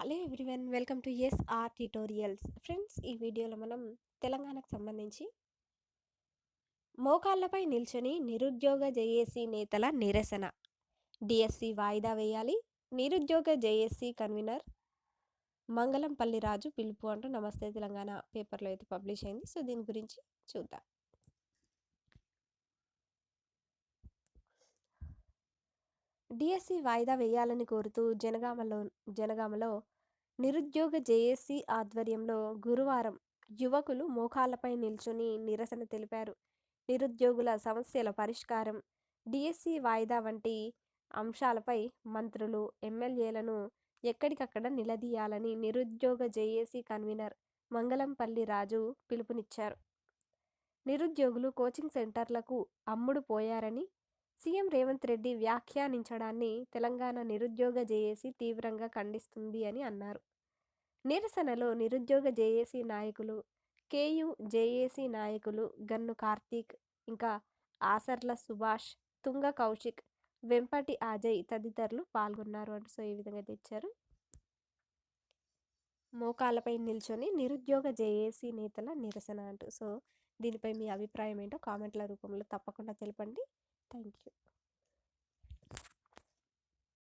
Hello everyone welcome to S R tutorials. Friends ఈ వీడియోలో మనం తెలంగాణకు సంబంధించి మోకాళ్ళపై నిల్చొని నిరుద్యోగ జేఏసీ నేతల నిరసన. డిఎస్సి వాయిదా వేయాలి. నిరుద్యోగ జేఏసీ కన్వీనర్ మంగళంపల్లి రాజు పిలుపు అంటూ నమస్తే తెలంగాణ పేపర్లో అయితే పబ్లిష్ అయింది. సో దీని గురించి చూద్దాం. డిఎస్సి వాయిదా వేయాలని కోరుతూ జనగామలో జనగామలో నిరుద్యోగ జేఏసీ ఆధ్వర్యంలో గురువారం యువకులు మోకాళ్ళపై నిల్చుని నిరసన తెలిపారు. నిరుద్యోగుల సమస్యల పరిష్కారం డిఎస్సి వాయిదా వంటి అంశాలపై మంత్రులు ఎమ్మెల్యేలను ఎక్కడికక్కడ నిలదీయాలని నిరుద్యోగ జేఏసీ కన్వీనర్ మంగళంపల్లి రాజు పిలుపునిచ్చారు. నిరుద్యోగులు కోచింగ్ సెంటర్లకు అమ్ముడు పోయారని సీఎం రేవంత్ రెడ్డి వ్యాఖ్యానించడాన్ని తెలంగాణ నిరుద్యోగ జేఏసీ తీవ్రంగా ఖండిస్తుంది అని అన్నారు. నిరసనలో నిరుద్యోగ జేఏసీ నాయకులు కేయు జేఏసీ నాయకులు గన్ను కార్తీక్ ఇంకా ఆసర్ల సుభాష్ తుంగ కౌశిక్ వెంపటి అజయ్ తదితరులు పాల్గొన్నారు. అంటూ సో ఈ విధంగా తెచ్చారు. మోకాలపై నిల్చొని నిరుద్యోగ జేఏసీ నేతల నిరసన అంటూ సో దీనిపై మీ అభిప్రాయం ఏంటో కామెంట్ల రూపంలో తప్పకుండా తెలపండి. Thank you.